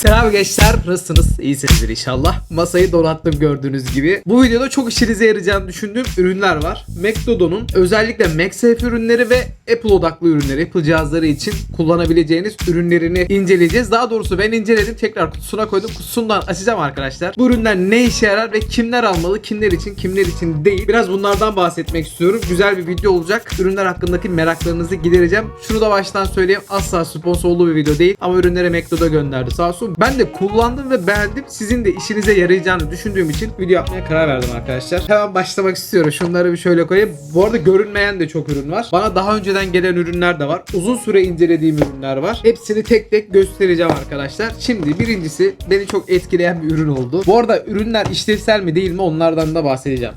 Selam gençler, nasılsınız? İyisinizdir inşallah. Masayı donattım gördüğünüz gibi. Bu videoda çok işinize yarayacağını düşündüğüm ürünler var. McDonald's'un özellikle MagSafe ürünleri ve Apple odaklı ürünleri, Apple cihazları için kullanabileceğiniz ürünlerini inceleyeceğiz. Daha doğrusu ben inceledim, tekrar kutusuna koydum. Kutusundan açacağım arkadaşlar. Bu ürünler ne işe yarar ve kimler almalı, kimler için, kimler için değil. Biraz bunlardan bahsetmek istiyorum. Güzel bir video olacak. Ürünler hakkındaki meraklarınızı gidereceğim. Şunu da baştan söyleyeyim. Asla sponsorlu bir video değil. Ama ürünleri McDo'da gönderdi sağ olsun. Ben de kullandım ve beğendim. Sizin de işinize yarayacağını düşündüğüm için video yapmaya karar verdim arkadaşlar. Hemen başlamak istiyorum. Şunları bir şöyle koyayım. Bu arada görünmeyen de çok ürün var. Bana daha önceden gelen ürünler de var. Uzun süre incelediğim ürünler var. Hepsini tek tek göstereceğim arkadaşlar. Şimdi birincisi beni çok etkileyen bir ürün oldu. Bu arada ürünler işlevsel mi değil mi onlardan da bahsedeceğim.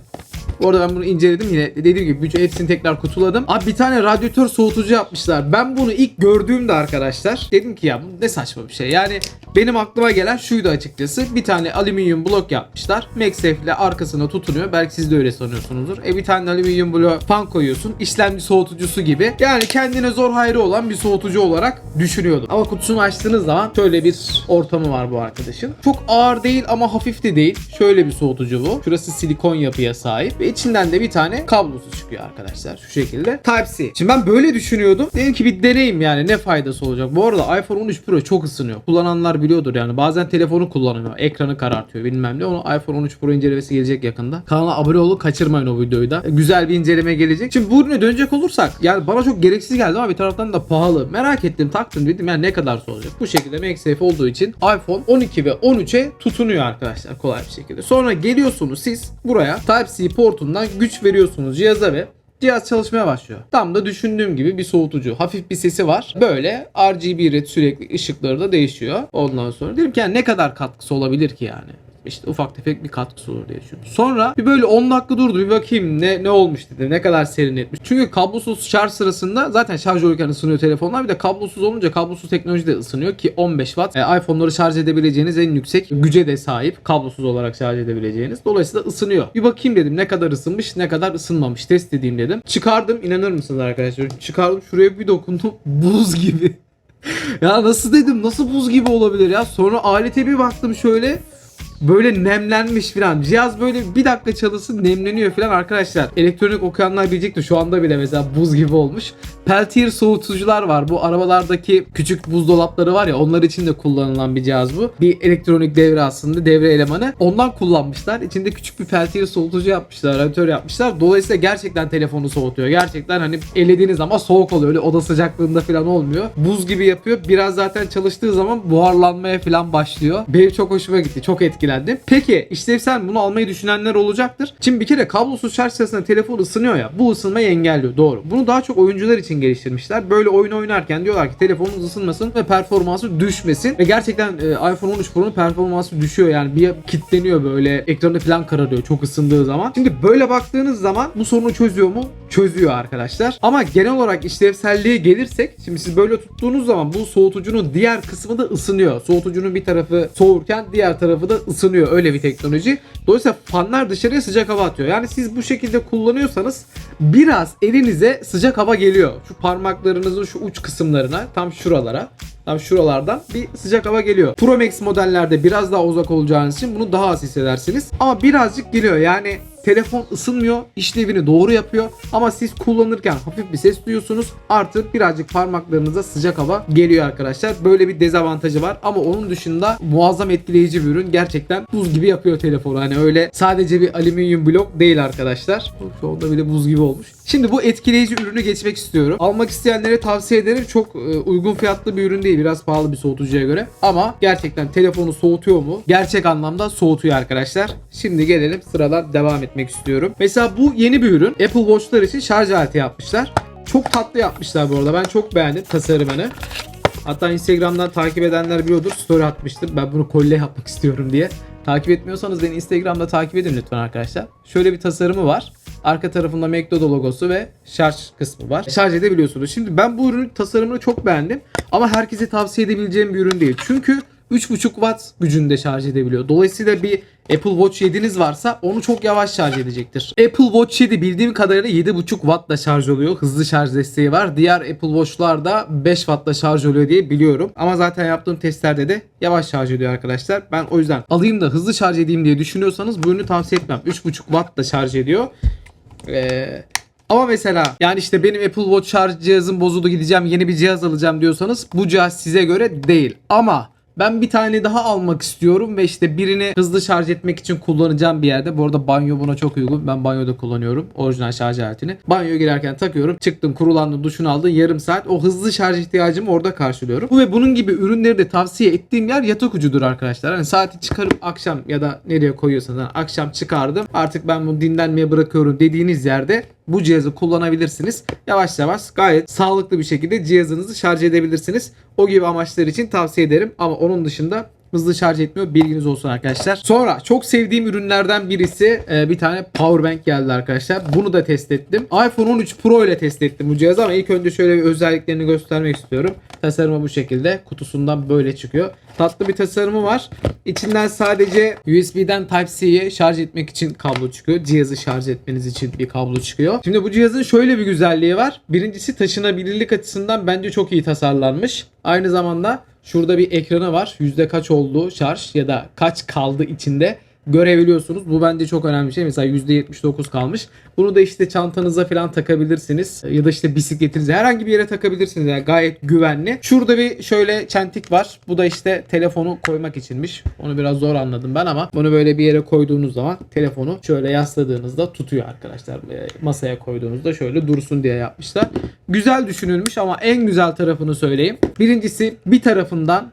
Bu arada ben bunu inceledim yine dediğim gibi bütün hepsini tekrar kutuladım. Abi bir tane radyatör soğutucu yapmışlar. Ben bunu ilk gördüğümde arkadaşlar dedim ki ya bu ne saçma bir şey. Yani benim aklıma gelen şuydu açıkçası. Bir tane alüminyum blok yapmışlar. MagSafe ile arkasına tutunuyor. Belki siz de öyle sanıyorsunuzdur. E bir tane alüminyum blok fan koyuyorsun. İşlemci soğutucusu gibi. Yani kendine zor hayrı olan bir soğutucu olarak düşünüyordum. Ama kutusunu açtığınız zaman şöyle bir ortamı var bu arkadaşın. Çok ağır değil ama hafif de değil. Şöyle bir soğutucu bu. Şurası silikon yapıya sahip. Ve içinden de bir tane kablosu çıkıyor arkadaşlar. Şu şekilde. Type-C. Şimdi ben böyle düşünüyordum. Dedim ki bir deneyim yani ne faydası olacak. Bu arada iPhone 13 Pro çok ısınıyor. Kullananlar biliyordur yani. Bazen telefonu kullanıyor. Ekranı karartıyor bilmem ne. Onu iPhone 13 Pro incelemesi gelecek yakında. Kanala abone olun kaçırmayın o videoyu da. Güzel bir inceleme gelecek. Şimdi bu ürüne dönecek olursak yani bana çok gereksiz geldi ama bir taraftan da pahalı. Merak ettim taktım dedim yani ne kadar olacak. Bu şekilde MagSafe olduğu için iPhone 12 ve 13'e tutunuyor arkadaşlar kolay bir şekilde. Sonra geliyorsunuz siz buraya Type-C portundan güç veriyorsunuz cihaza ve cihaz çalışmaya başlıyor. Tam da düşündüğüm gibi bir soğutucu. Hafif bir sesi var. Böyle RGB red sürekli ışıkları da değişiyor. Ondan sonra dedim ki yani ne kadar katkısı olabilir ki yani? İşte ufak tefek bir katkısı olur diye düşündüm. Sonra bir böyle 10 dakika durdu bir bakayım ne ne olmuş dedim. Ne kadar serinletmiş. Çünkü kablosuz şarj sırasında zaten şarj olurken ısınıyor telefonlar. Bir de kablosuz olunca kablosuz teknoloji de ısınıyor ki 15 watt. E, iPhone'ları şarj edebileceğiniz en yüksek güce de sahip. Kablosuz olarak şarj edebileceğiniz. Dolayısıyla ısınıyor. Bir bakayım dedim ne kadar ısınmış ne kadar ısınmamış. Test edeyim dedim. Çıkardım inanır mısınız arkadaşlar? Çıkardım şuraya bir dokundum. Buz gibi. ya nasıl dedim nasıl buz gibi olabilir ya? Sonra alete bir baktım şöyle böyle nemlenmiş falan. Cihaz böyle bir dakika çalışsın nemleniyor falan arkadaşlar. Elektronik okuyanlar bilecektir şu anda bile mesela buz gibi olmuş. Peltier soğutucular var. Bu arabalardaki küçük buzdolapları var ya onlar için de kullanılan bir cihaz bu. Bir elektronik devre aslında devre elemanı. Ondan kullanmışlar. İçinde küçük bir Peltier soğutucu yapmışlar. Radyatör yapmışlar. Dolayısıyla gerçekten telefonu soğutuyor. Gerçekten hani elediğiniz zaman soğuk oluyor. Öyle oda sıcaklığında falan olmuyor. Buz gibi yapıyor. Biraz zaten çalıştığı zaman buharlanmaya falan başlıyor. Benim çok hoşuma gitti. Çok etkilendim. Peki işlevsel bunu almayı düşünenler olacaktır. Şimdi bir kere kablosuz şarj sırasında telefon ısınıyor ya. Bu ısınmayı engelliyor. Doğru. Bunu daha çok oyuncular için geliştirmişler. Böyle oyun oynarken diyorlar ki telefonunuz ısınmasın ve performansı düşmesin. Ve gerçekten e, iPhone 13 Pro'nun performansı düşüyor yani. Bir kitleniyor böyle. Ekranı falan kararıyor çok ısındığı zaman. Şimdi böyle baktığınız zaman bu sorunu çözüyor mu? Çözüyor arkadaşlar. Ama genel olarak işlevselliğe gelirsek şimdi siz böyle tuttuğunuz zaman bu soğutucunun diğer kısmı da ısınıyor. Soğutucunun bir tarafı soğurken diğer tarafı da ısınıyor. Öyle bir teknoloji. Dolayısıyla fanlar dışarıya sıcak hava atıyor. Yani siz bu şekilde kullanıyorsanız biraz elinize sıcak hava geliyor. Şu parmaklarınızın şu uç kısımlarına tam şuralara tam şuralardan bir sıcak hava geliyor. Pro Max modellerde biraz daha uzak olacağınız için bunu daha az hissedersiniz. Ama birazcık geliyor. Yani telefon ısınmıyor, işlevini doğru yapıyor ama siz kullanırken hafif bir ses duyuyorsunuz. Artı birazcık parmaklarınıza sıcak hava geliyor arkadaşlar. Böyle bir dezavantajı var ama onun dışında muazzam etkileyici bir ürün. Gerçekten buz gibi yapıyor telefonu. Hani öyle sadece bir alüminyum blok değil arkadaşlar. Şu anda bile buz gibi olmuş. Şimdi bu etkileyici ürünü geçmek istiyorum. Almak isteyenlere tavsiye ederim. Çok e, uygun fiyatlı bir ürün değil. Biraz pahalı bir soğutucuya göre. Ama gerçekten telefonu soğutuyor mu? Gerçek anlamda soğutuyor arkadaşlar. Şimdi gelelim sıradan devam etmek istiyorum. Mesela bu yeni bir ürün. Apple Watch'lar için şarj aleti yapmışlar. Çok tatlı yapmışlar bu arada. Ben çok beğendim tasarımını. Hatta Instagram'dan takip edenler biliyordur. Story atmıştım. Ben bunu kolye yapmak istiyorum diye. Takip etmiyorsanız beni Instagram'da takip edin lütfen arkadaşlar. Şöyle bir tasarımı var. Arka tarafında McDonald logosu ve şarj kısmı var. Şarj edebiliyorsunuz. Şimdi ben bu ürünün tasarımını çok beğendim. Ama herkese tavsiye edebileceğim bir ürün değil. Çünkü 3.5 watt gücünde şarj edebiliyor. Dolayısıyla bir Apple Watch 7'niz varsa onu çok yavaş şarj edecektir. Apple Watch 7 bildiğim kadarıyla 7.5 wattla şarj oluyor. Hızlı şarj desteği var. Diğer Apple Watch'lar da 5 wattla şarj oluyor diye biliyorum. Ama zaten yaptığım testlerde de yavaş şarj ediyor arkadaşlar. Ben o yüzden alayım da hızlı şarj edeyim diye düşünüyorsanız bu ürünü tavsiye etmem. 3.5 wattla şarj ediyor. Ee, ama mesela yani işte benim Apple Watch şarj cihazım bozuldu gideceğim yeni bir cihaz alacağım diyorsanız bu cihaz size göre değil. Ama ben bir tane daha almak istiyorum ve işte birini hızlı şarj etmek için kullanacağım bir yerde. Bu arada banyo buna çok uygun. Ben banyoda kullanıyorum orijinal şarj aletini. Banyoya girerken takıyorum. Çıktım kurulandım duşunu aldım. Yarım saat o hızlı şarj ihtiyacımı orada karşılıyorum. Bu ve bunun gibi ürünleri de tavsiye ettiğim yer yatak ucudur arkadaşlar. Hani saati çıkarıp akşam ya da nereye koyuyorsanız hani akşam çıkardım. Artık ben bunu dinlenmeye bırakıyorum dediğiniz yerde bu cihazı kullanabilirsiniz. Yavaş yavaş gayet sağlıklı bir şekilde cihazınızı şarj edebilirsiniz. O gibi amaçlar için tavsiye ederim ama onun dışında hızlı şarj etmiyor. Bilginiz olsun arkadaşlar. Sonra çok sevdiğim ürünlerden birisi e, bir tane power bank geldi arkadaşlar. Bunu da test ettim. iPhone 13 Pro ile test ettim bu cihazı ama ilk önce şöyle bir özelliklerini göstermek istiyorum. Tasarımı bu şekilde. Kutusundan böyle çıkıyor. Tatlı bir tasarımı var. İçinden sadece USB'den Type-C'ye şarj etmek için kablo çıkıyor. Cihazı şarj etmeniz için bir kablo çıkıyor. Şimdi bu cihazın şöyle bir güzelliği var. Birincisi taşınabilirlik açısından bence çok iyi tasarlanmış. Aynı zamanda Şurada bir ekranı var. Yüzde kaç oldu şarj ya da kaç kaldı içinde görebiliyorsunuz. Bu bence çok önemli bir şey. Mesela %79 kalmış. Bunu da işte çantanıza falan takabilirsiniz. Ya da işte bisikletinize herhangi bir yere takabilirsiniz. Yani gayet güvenli. Şurada bir şöyle çentik var. Bu da işte telefonu koymak içinmiş. Onu biraz zor anladım ben ama bunu böyle bir yere koyduğunuz zaman telefonu şöyle yasladığınızda tutuyor arkadaşlar. Masaya koyduğunuzda şöyle dursun diye yapmışlar. Güzel düşünülmüş ama en güzel tarafını söyleyeyim. Birincisi bir tarafından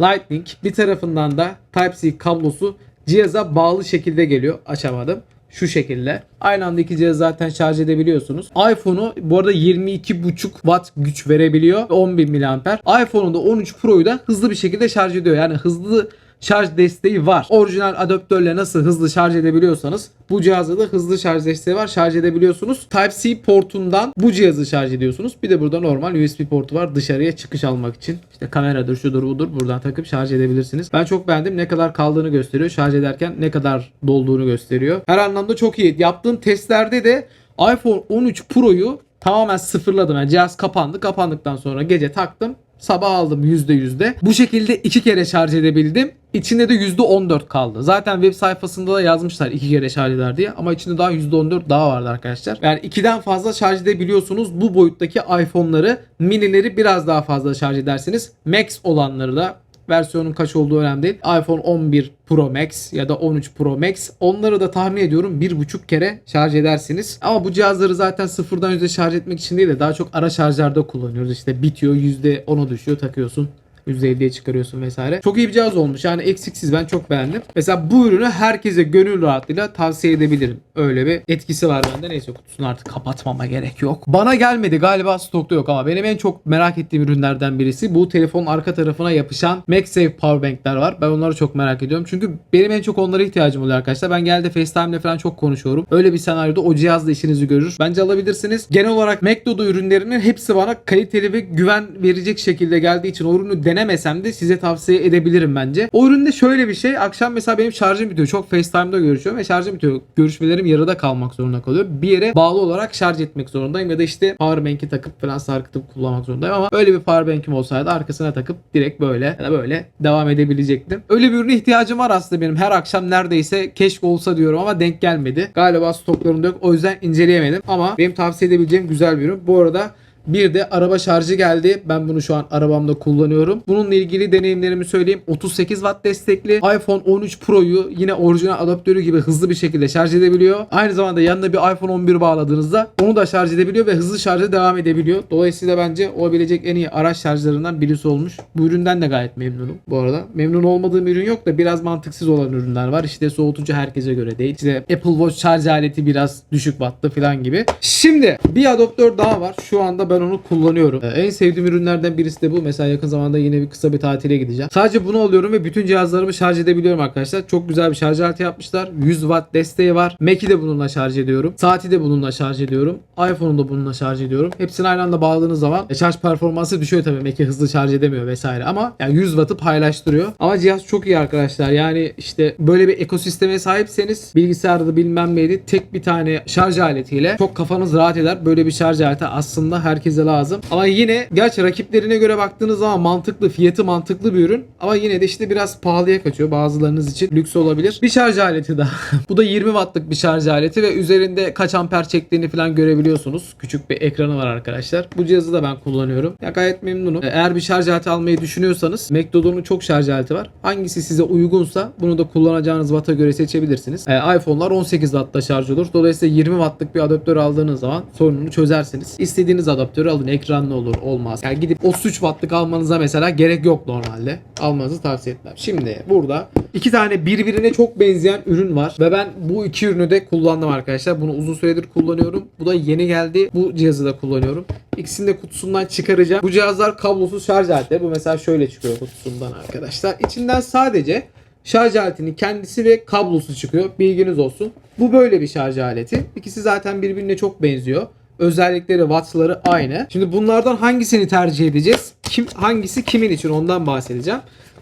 Lightning bir tarafından da Type-C kablosu cihaza bağlı şekilde geliyor. Açamadım. Şu şekilde. Aynı anda iki cihazı zaten şarj edebiliyorsunuz. iPhone'u bu arada 22.5 watt güç verebiliyor. 10.000 mAh. iPhone'un da 13 Pro'yu da hızlı bir şekilde şarj ediyor. Yani hızlı şarj desteği var. Orijinal adaptörle nasıl hızlı şarj edebiliyorsanız bu cihazda da hızlı şarj desteği var. Şarj edebiliyorsunuz. Type-C portundan bu cihazı şarj ediyorsunuz. Bir de burada normal USB portu var dışarıya çıkış almak için. İşte kameradır, şudur, budur. Buradan takıp şarj edebilirsiniz. Ben çok beğendim. Ne kadar kaldığını gösteriyor. Şarj ederken ne kadar dolduğunu gösteriyor. Her anlamda çok iyi. Yaptığım testlerde de iPhone 13 Pro'yu tamamen sıfırladım. Yani cihaz kapandı. Kapandıktan sonra gece taktım. Sabah aldım %100'de. Bu şekilde iki kere şarj edebildim. İçinde de %14 kaldı. Zaten web sayfasında da yazmışlar iki kere şarj eder diye. Ama içinde daha %14 daha vardı arkadaşlar. Yani ikiden fazla şarj edebiliyorsunuz. Bu boyuttaki iPhone'ları, minileri biraz daha fazla şarj edersiniz. Max olanları da versiyonun kaç olduğu önemli değil. iPhone 11 Pro Max ya da 13 Pro Max. Onları da tahmin ediyorum bir buçuk kere şarj edersiniz. Ama bu cihazları zaten sıfırdan yüzde şarj etmek için değil de daha çok ara şarjlarda kullanıyoruz. İşte bitiyor %10'a düşüyor takıyorsun. %50'ye çıkarıyorsun vesaire. Çok iyi bir cihaz olmuş. Yani eksiksiz ben çok beğendim. Mesela bu ürünü herkese gönül rahatlığıyla tavsiye edebilirim. Öyle bir etkisi var bende. Neyse kutusunu artık kapatmama gerek yok. Bana gelmedi galiba stokta yok ama benim en çok merak ettiğim ürünlerden birisi bu telefonun arka tarafına yapışan MagSafe powerbankler var. Ben onları çok merak ediyorum. Çünkü benim en çok onlara ihtiyacım oluyor arkadaşlar. Ben geldi FaceTime'le falan çok konuşuyorum. Öyle bir senaryoda o cihazla işinizi görür. Bence alabilirsiniz. Genel olarak MacDodo ürünlerinin hepsi bana kaliteli ve güven verecek şekilde geldiği için o ürünü denemesem de size tavsiye edebilirim bence. O üründe şöyle bir şey. Akşam mesela benim şarjım bitiyor. Çok FaceTime'da görüşüyorum ve şarjım bitiyor. Görüşmelerim yarıda kalmak zorunda kalıyor. Bir yere bağlı olarak şarj etmek zorundayım ya da işte powerbank'i takıp falan sarkıtıp kullanmak zorundayım ama öyle bir powerbank'im olsaydı arkasına takıp direkt böyle ya da böyle devam edebilecektim. Öyle bir ürüne ihtiyacım var aslında benim. Her akşam neredeyse keşke olsa diyorum ama denk gelmedi. Galiba stoklarında yok. O yüzden inceleyemedim ama benim tavsiye edebileceğim güzel bir ürün. Bu arada bir de araba şarjı geldi. Ben bunu şu an arabamda kullanıyorum. Bununla ilgili deneyimlerimi söyleyeyim. 38 watt destekli. iPhone 13 Pro'yu yine orijinal adaptörü gibi hızlı bir şekilde şarj edebiliyor. Aynı zamanda yanına bir iPhone 11 bağladığınızda onu da şarj edebiliyor ve hızlı şarja devam edebiliyor. Dolayısıyla bence olabilecek en iyi araç şarjlarından birisi olmuş. Bu üründen de gayet memnunum bu arada. Memnun olmadığım ürün yok da biraz mantıksız olan ürünler var. İşte soğutucu herkese göre değil. İşte Apple Watch şarj aleti biraz düşük wattlı falan gibi. Şimdi bir adaptör daha var. Şu anda ben onu kullanıyorum. Ee, en sevdiğim ürünlerden birisi de bu. Mesela yakın zamanda yine bir kısa bir tatile gideceğim. Sadece bunu alıyorum ve bütün cihazlarımı şarj edebiliyorum arkadaşlar. Çok güzel bir şarj aleti yapmışlar. 100 watt desteği var. Mac'i de bununla şarj ediyorum. Saati de bununla şarj ediyorum. iPhone'u da bununla şarj ediyorum. Hepsini aynı anda bağladığınız zaman e, şarj performansı düşüyor tabii. Mac'i hızlı şarj edemiyor vesaire ama yani 100 watt'ı paylaştırıyor. Ama cihaz çok iyi arkadaşlar. Yani işte böyle bir ekosisteme sahipseniz bilgisayarda bilmem neydi tek bir tane şarj aletiyle çok kafanız rahat eder. Böyle bir şarj aleti aslında herkese lazım. Ama yine gerçi rakiplerine göre baktığınız zaman mantıklı, fiyatı mantıklı bir ürün. Ama yine de işte biraz pahalıya kaçıyor. Bazılarınız için lüks olabilir. Bir şarj aleti daha. Bu da 20 wattlık bir şarj aleti ve üzerinde kaç amper çektiğini falan görebiliyorsunuz. Küçük bir ekranı var arkadaşlar. Bu cihazı da ben kullanıyorum. Ya gayet memnunum. Eğer bir şarj aleti almayı düşünüyorsanız McDonald'un çok şarj aleti var. Hangisi size uygunsa bunu da kullanacağınız watt'a göre seçebilirsiniz. Ee, iPhone'lar 18 watt'ta şarj olur. Dolayısıyla 20 wattlık bir adaptör aldığınız zaman sorununu çözersiniz. İstediğiniz adaptörü alın. Ekranlı olur, olmaz. Yani gidip 33 wattlık almanıza mesela gerek yok normalde. Almanızı tavsiye etmem. Şimdi burada iki tane birbirine çok benzeyen ürün var ve ben bu iki ürünü de kullandım arkadaşlar. Bunu uzun süredir kullanıyorum. Bu da yeni geldi. Bu cihazı da kullanıyorum. İkisini de kutusundan çıkaracağım. Bu cihazlar kablosuz şarj aletleri. Bu mesela şöyle çıkıyor kutusundan arkadaşlar. İçinden sadece şarj aletinin kendisi ve kablosu çıkıyor. Bilginiz olsun. Bu böyle bir şarj aleti. İkisi zaten birbirine çok benziyor. Özellikleri, wattları aynı. Şimdi bunlardan hangisini tercih edeceğiz? Kim hangisi kimin için ondan bahsedeceğim.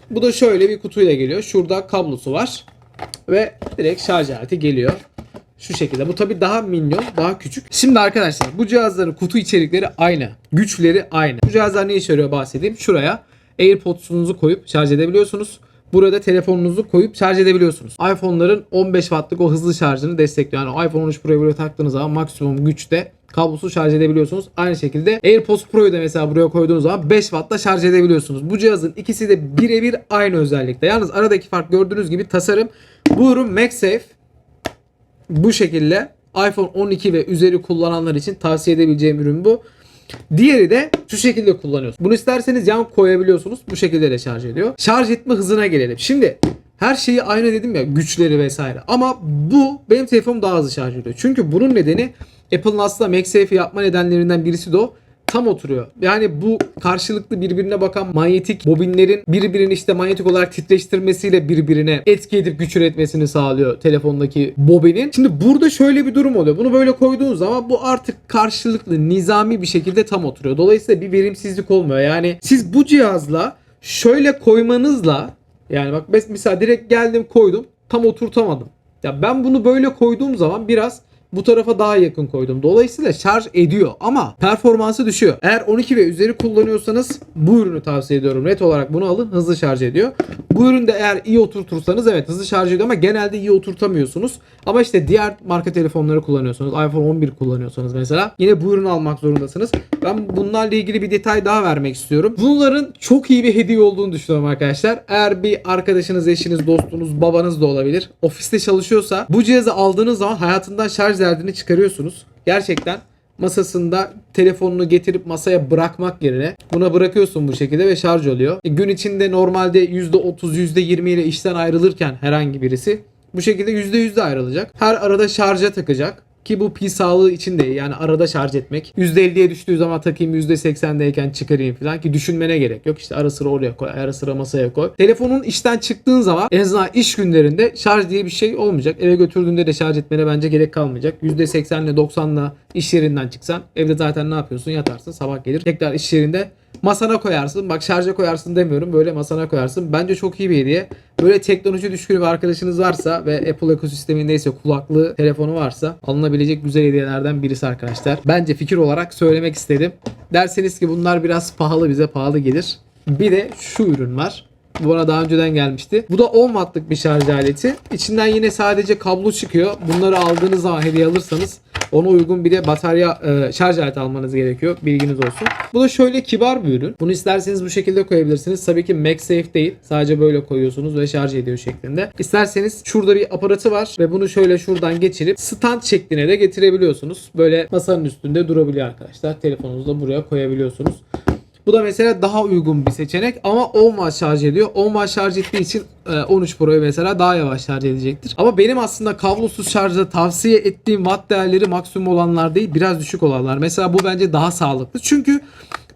Bu da şöyle bir kutuyla geliyor. Şurada kablosu var ve direkt şarj aleti geliyor. Şu şekilde. Bu tabi daha minyon, daha küçük. Şimdi arkadaşlar bu cihazların kutu içerikleri aynı. Güçleri aynı. Bu cihazlar ne işe yarıyor bahsedeyim. Şuraya AirPods'unuzu koyup şarj edebiliyorsunuz. Burada telefonunuzu koyup şarj edebiliyorsunuz. iPhone'ların 15 wattlık o hızlı şarjını destekliyor. Yani iPhone 13 Pro'yu buraya taktığınız zaman maksimum güçte kablosuz şarj edebiliyorsunuz. Aynı şekilde AirPods Pro'yu da mesela buraya koyduğunuz zaman 5 Watt'ta şarj edebiliyorsunuz. Bu cihazın ikisi de birebir aynı özellikte. Yalnız aradaki fark gördüğünüz gibi tasarım. Bu ürün MagSafe bu şekilde iPhone 12 ve üzeri kullananlar için tavsiye edebileceğim ürün bu. Diğeri de şu şekilde kullanıyorsunuz. Bunu isterseniz yan koyabiliyorsunuz. Bu şekilde de şarj ediyor. Şarj etme hızına gelelim. Şimdi her şeyi aynı dedim ya güçleri vesaire. Ama bu benim telefonum daha hızlı şarj ediyor. Çünkü bunun nedeni Apple'ın aslında MagSafe yapma nedenlerinden birisi de o tam oturuyor. Yani bu karşılıklı birbirine bakan manyetik bobinlerin birbirini işte manyetik olarak titreştirmesiyle birbirine etki edip güç üretmesini sağlıyor telefondaki bobinin. Şimdi burada şöyle bir durum oluyor. Bunu böyle koyduğun zaman bu artık karşılıklı nizami bir şekilde tam oturuyor. Dolayısıyla bir verimsizlik olmuyor. Yani siz bu cihazla şöyle koymanızla yani bak mes- mesela direkt geldim koydum tam oturtamadım. Ya ben bunu böyle koyduğum zaman biraz bu tarafa daha yakın koydum. Dolayısıyla şarj ediyor ama performansı düşüyor. Eğer 12 ve üzeri kullanıyorsanız bu ürünü tavsiye ediyorum. Net olarak bunu alın. Hızlı şarj ediyor. Bu üründe eğer iyi oturtursanız evet hızlı şarj ediyor ama genelde iyi oturtamıyorsunuz. Ama işte diğer marka telefonları kullanıyorsunuz. iPhone 11 kullanıyorsanız mesela yine bu ürünü almak zorundasınız. Ben bunlarla ilgili bir detay daha vermek istiyorum. Bunların çok iyi bir hediye olduğunu düşünüyorum arkadaşlar. Eğer bir arkadaşınız, eşiniz, dostunuz, babanız da olabilir. Ofiste çalışıyorsa bu cihazı aldığınız zaman hayatından şarj derdini çıkarıyorsunuz. Gerçekten masasında telefonunu getirip masaya bırakmak yerine buna bırakıyorsun bu şekilde ve şarj oluyor. E, gün içinde normalde %30, %20 ile işten ayrılırken herhangi birisi bu şekilde %100 de ayrılacak. Her arada şarja takacak. Ki bu pil sağlığı için de yani arada şarj etmek. %50'ye düştüğü zaman takayım %80'deyken çıkarayım falan ki düşünmene gerek yok. İşte ara sıra oraya koy, ara sıra masaya koy. Telefonun işten çıktığın zaman en azından iş günlerinde şarj diye bir şey olmayacak. Eve götürdüğünde de şarj etmene bence gerek kalmayacak. %80 ile 90'la iş yerinden çıksan evde zaten ne yapıyorsun? Yatarsın sabah gelir tekrar iş yerinde masana koyarsın. Bak şarja koyarsın demiyorum. Böyle masana koyarsın. Bence çok iyi bir hediye. Böyle teknoloji düşkünü bir arkadaşınız varsa ve Apple ekosistemindeyse kulaklı telefonu varsa alınabilecek güzel hediyelerden birisi arkadaşlar. Bence fikir olarak söylemek istedim. Derseniz ki bunlar biraz pahalı bize pahalı gelir. Bir de şu ürün var. Bu bana daha önceden gelmişti. Bu da 10 wattlık bir şarj aleti. İçinden yine sadece kablo çıkıyor. Bunları aldığınız zaman hediye alırsanız ona uygun bir de batarya e, şarj aleti almanız gerekiyor. Bilginiz olsun. Bu da şöyle kibar bir ürün. Bunu isterseniz bu şekilde koyabilirsiniz. Tabii ki MagSafe değil. Sadece böyle koyuyorsunuz ve şarj ediyor şeklinde. İsterseniz şurada bir aparatı var ve bunu şöyle şuradan geçirip stand şekline de getirebiliyorsunuz. Böyle masanın üstünde durabiliyor arkadaşlar. Telefonunuzu da buraya koyabiliyorsunuz. Bu da mesela daha uygun bir seçenek ama 10 watt şarj ediyor. 10 watt şarj ettiği için e, 13 Pro'yu mesela daha yavaş şarj edecektir. Ama benim aslında kablosuz şarjda tavsiye ettiğim watt değerleri maksimum olanlar değil biraz düşük olanlar. Mesela bu bence daha sağlıklı. Çünkü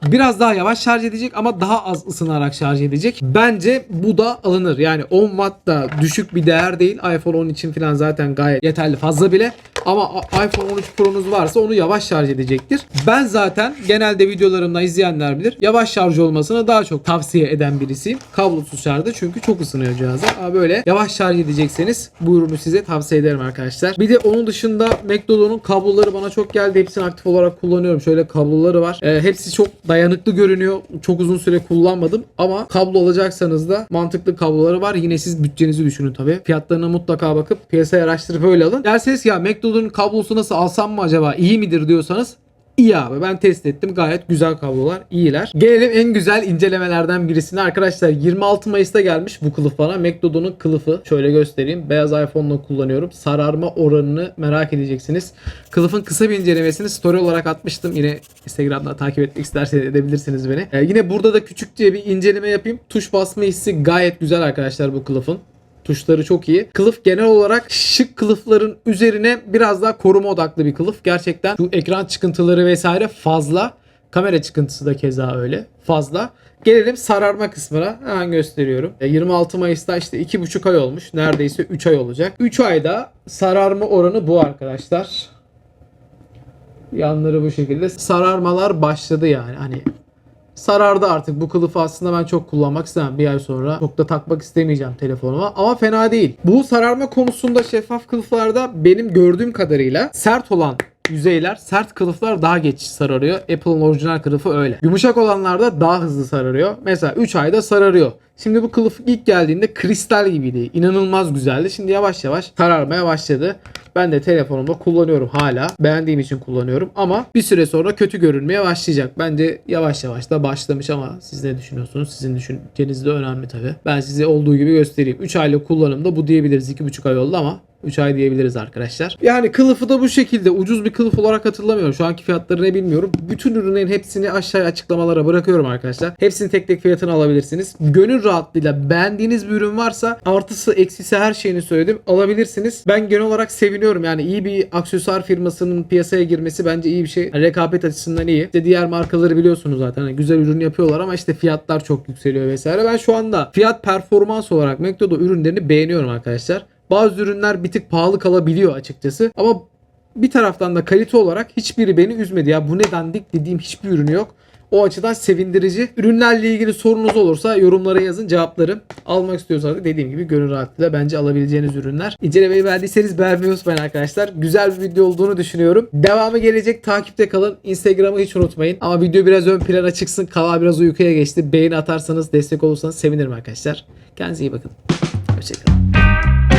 biraz daha yavaş şarj edecek ama daha az ısınarak şarj edecek. Bence bu da alınır. Yani 10 watt da düşük bir değer değil. iPhone 10 için falan zaten gayet yeterli fazla bile. Ama iPhone 13 Pro'nuz varsa onu yavaş şarj edecektir. Ben zaten genelde videolarımda izleyenler bilir. Yavaş şarj olmasını daha çok tavsiye eden birisiyim. Kablosuz şarjda çünkü çok ısınıyor cihazı. Ama böyle yavaş şarj edecekseniz bu ürünü size tavsiye ederim arkadaşlar. Bir de onun dışında McDonald's'un kabloları bana çok geldi. Hepsini aktif olarak kullanıyorum. Şöyle kabloları var. Ee, hepsi çok dayanıklı görünüyor. Çok uzun süre kullanmadım ama kablo alacaksanız da mantıklı kabloları var. Yine siz bütçenizi düşünün tabii. Fiyatlarına mutlaka bakıp piyasaya araştırıp öyle alın. Derseniz ya McDonald's'un kablosu nasıl alsam mı acaba? İyi midir diyorsanız İyi abi. Ben test ettim. Gayet güzel kablolar. İyiler. Gelelim en güzel incelemelerden birisine. Arkadaşlar 26 Mayıs'ta gelmiş bu kılıf bana. McDonald'un kılıfı. Şöyle göstereyim. Beyaz iPhone'la kullanıyorum. Sararma oranını merak edeceksiniz. Kılıfın kısa bir incelemesini story olarak atmıştım. Yine Instagram'da takip etmek isterseniz edebilirsiniz beni. Ee, yine burada da küçükçe bir inceleme yapayım. Tuş basma hissi gayet güzel arkadaşlar bu kılıfın. Tuşları çok iyi. Kılıf genel olarak şık kılıfların üzerine biraz daha koruma odaklı bir kılıf. Gerçekten şu ekran çıkıntıları vesaire fazla. Kamera çıkıntısı da keza öyle. Fazla. Gelelim sararma kısmına. Hemen gösteriyorum. E, 26 Mayıs'ta işte 2,5 ay olmuş. Neredeyse 3 ay olacak. 3 ayda sararma oranı bu arkadaşlar. Yanları bu şekilde. Sararmalar başladı yani. Hani sarardı artık. Bu kılıfı aslında ben çok kullanmak istemem. Bir ay sonra çok da takmak istemeyeceğim telefonuma. Ama fena değil. Bu sararma konusunda şeffaf kılıflarda benim gördüğüm kadarıyla sert olan yüzeyler, sert kılıflar daha geç sararıyor. Apple'ın orijinal kılıfı öyle. Yumuşak olanlarda daha hızlı sararıyor. Mesela 3 ayda sararıyor. Şimdi bu kılıf ilk geldiğinde kristal gibiydi. İnanılmaz güzeldi. Şimdi yavaş yavaş sararmaya başladı. Ben de telefonumda kullanıyorum hala. Beğendiğim için kullanıyorum ama bir süre sonra kötü görünmeye başlayacak. Bence yavaş yavaş da başlamış ama siz ne düşünüyorsunuz? Sizin düşünceniz de önemli tabii. Ben size olduğu gibi göstereyim. 3 aylık kullanımda bu diyebiliriz. 2,5 ay oldu ama 3 ay diyebiliriz arkadaşlar. Yani kılıfı da bu şekilde ucuz bir kılıf olarak hatırlamıyorum. Şu anki fiyatları ne bilmiyorum. Bütün ürünlerin hepsini aşağıya açıklamalara bırakıyorum arkadaşlar. Hepsini tek tek fiyatını alabilirsiniz. Gönül rahatlığıyla beğendiğiniz bir ürün varsa artısı eksisi her şeyini söyledim. Alabilirsiniz. Ben genel olarak seviniyorum. Yani iyi bir aksesuar firmasının piyasaya girmesi bence iyi bir şey. Yani rekabet açısından iyi. İşte diğer markaları biliyorsunuz zaten. Hani güzel ürün yapıyorlar ama işte fiyatlar çok yükseliyor vesaire. Ben şu anda fiyat performans olarak McDonald's ürünlerini beğeniyorum arkadaşlar. Bazı ürünler bir tık pahalı kalabiliyor açıkçası. Ama bir taraftan da kalite olarak hiçbiri beni üzmedi. Ya bu ne dediğim hiçbir ürünü yok. O açıdan sevindirici. Ürünlerle ilgili sorunuz olursa yorumlara yazın cevaplarım. Almak istiyorsanız dediğim gibi gönül rahatlığıyla bence alabileceğiniz ürünler. İncelemeyi beğendiyseniz beğenmeyi unutmayın arkadaşlar. Güzel bir video olduğunu düşünüyorum. Devamı gelecek. Takipte kalın. Instagram'ı hiç unutmayın. Ama video biraz ön plana çıksın. Kanal biraz uykuya geçti. Beğeni atarsanız destek olursanız sevinirim arkadaşlar. Kendinize iyi bakın. Hoşçakalın.